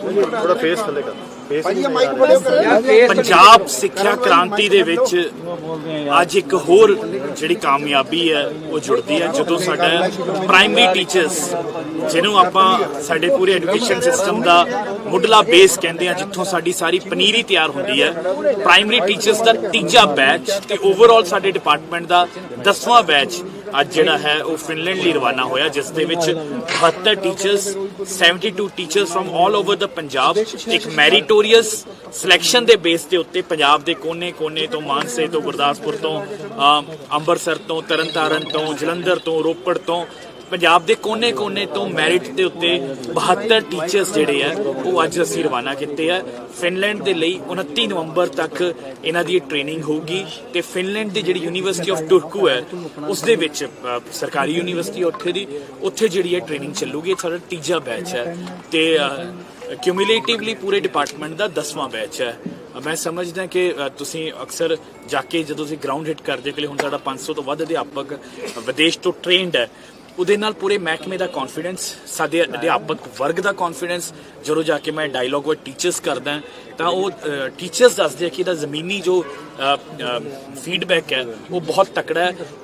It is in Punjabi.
ਥੋੜਾ ਫੇਸ ਥੱਲੇ ਕਰ। ਫੇਸ ਭਾਈ ਇਹ ਮਾਈਕ ਬੜੇ ਕਰ ਪੰਜਾਬ ਸਿੱਖਿਆ ਕ੍ਰਾਂਤੀ ਦੇ ਵਿੱਚ ਅੱਜ ਇੱਕ ਹੋਰ ਜਿਹੜੀ ਕਾਮਯਾਬੀ ਹੈ ਉਹ ਜੁੜਦੀ ਹੈ। ਜਦੋਂ ਸਾਡਾ ਪ੍ਰਾਇਮਰੀ ਟੀਚਰਸ ਜਿਹਨੂੰ ਆਪਾਂ ਸਾਡੇ ਪੂਰੇ ਐਜੂਕੇਸ਼ਨ ਸਿਸਟਮ ਦਾ ਮੁੱਢਲਾ ਬੇਸ ਕਹਿੰਦੇ ਆ ਜਿੱਥੋਂ ਸਾਡੀ ਸਾਰੀ ਪਨੀਰੀ ਤਿਆਰ ਹੁੰਦੀ ਹੈ ਪ੍ਰਾਇਮਰੀ ਟੀਚਰਸ ਦਾ ਤੀਜਾ ਬੈਚ ਤੇ ਓਵਰਆਲ ਸਾਡੇ ਡਿਪਾਰਟਮੈਂਟ ਦਾ 10ਵਾਂ ਬੈਚ ਅੱਜ ਜਿਹੜਾ ਹੈ ਉਹ ਫਿਨਲੈਂਡ ਲਈ ਰਵਾਨਾ ਹੋਇਆ, ਜਿਸ ਦੇ ਵਿੱਚ 72 ਟੀਚਰਸ 72 ਟੀਚਰਸ ਫਰਮ 올 ਓਵਰ ਦਾ ਪੰਜਾਬ, ਇੱਕ ਮੈਰੀਟੋਰੀਅਸ ਸਿਲੈਕਸ਼ਨ ਦੇ ਬੇਸ ਦੇ ਉੱਤੇ ਪੰਜਾਬ ਦੇ ਕੋਨੇ-ਕੋਨੇ ਤੋਂ ਮਾਨਸੇ ਤੋਂ ਗੁਰਦਾਸਪੁਰ ਤੋਂ ਅੰਮ੍ਰਿਤਸਰ ਤੋਂ, ਤਰਨਤਾਰਨ ਤੋਂ, ਜਲੰਧਰ ਤੋਂ, ਰੋਪੜ ਤੋਂ ਪੰਜਾਬ ਦੇ ਕੋਨੇ-ਕੋਨੇ ਤੋਂ ਮੈਰਿਟ ਦੇ ਉੱਤੇ 72 ਟੀਚਰਸ ਜਿਹੜੇ ਆ, ਉਹ ਅੱਜ ਅਸੀਂ ਰਵਾਨਾ ਕੀਤੇ ਆ। ਫਿਨਲੈਂਡ ਦੇ ਲਈ 29 ਨਵੰਬਰ ਤੱਕ ਇਹਨਾਂ ਦੀ ਟ੍ਰੇਨਿੰਗ ਹੋਊਗੀ ਤੇ ਫਿਨਲੈਂਡ ਦੀ ਜਿਹੜੀ ਯੂਨੀਵਰਸਿਟੀ ਆਫ ਟੁਰਕੂ ਹੈ, ਉਸ ਦੇ ਵਿੱਚ ਸਰਕਾਰੀ ਯੂਨੀਵਰਸਿਟੀ ਉੱਥੇ ਦੀ, ਉੱਥੇ ਜਿਹੜੀ ਹੈ ਟ੍ਰੇਨਿੰਗ ਚੱਲੂਗੀ, ਇਹ ਸਾਡਾ ਤੀਜਾ ਬੈਚ ਹੈ। ਤੇ ਕਿਊਮੂਲੇਟਿਵਲੀ ਪੂਰੇ ਡਿਪਾਰਟਮੈਂਟ ਦਾ 10ਵਾਂ ਬੈਚ ਹੈ। ਮੈਂ ਸਮਝਦਾ ਕਿ ਤੁਸੀਂ ਅਕਸਰ ਜਾ ਕੇ ਜਦੋਂ ਤੁਸੀਂ ਗਰਾਊਂਡ ਹਿੱਟ ਕਰਦੇ ਕਿ ਹੁਣ ਸਾਡਾ 500 ਤੋਂ ਵੱਧ ਅਧਿਆਪਕ ਵਿਦੇਸ਼ ਤੋਂ ਟ੍ਰੇਨਡ ਹੈ ਉਹਦੇ ਨਾਲ ਪੂਰੇ ਮਹਿਕਮੇ ਦਾ ਕੌਨਫੀਡੈਂਸ ਸਾਡੇ ਅਧਿਆਪਕ ਵਰਗ ਦਾ ਕੌਨਫੀਡੈਂਸ ਜਦੋਂ ਜਾ ਕੇ ਮੈਂ ਡਾਇਲੋਗ ਵਿਦ ਟੀਚਰਸ ਕਰਦਾ ਤਾਂ ਉਹ ਟੀਚਰਸ ਦੱਸਦੇ ਆ ਕਿ ਇਹਦਾ ਜ਼ਮੀਨੀ ਜੋ ਫੀਡਬੈਕ ਹੈ, ਉਹ ਬਹੁਤ ਤਕੜਾ ਹੈ।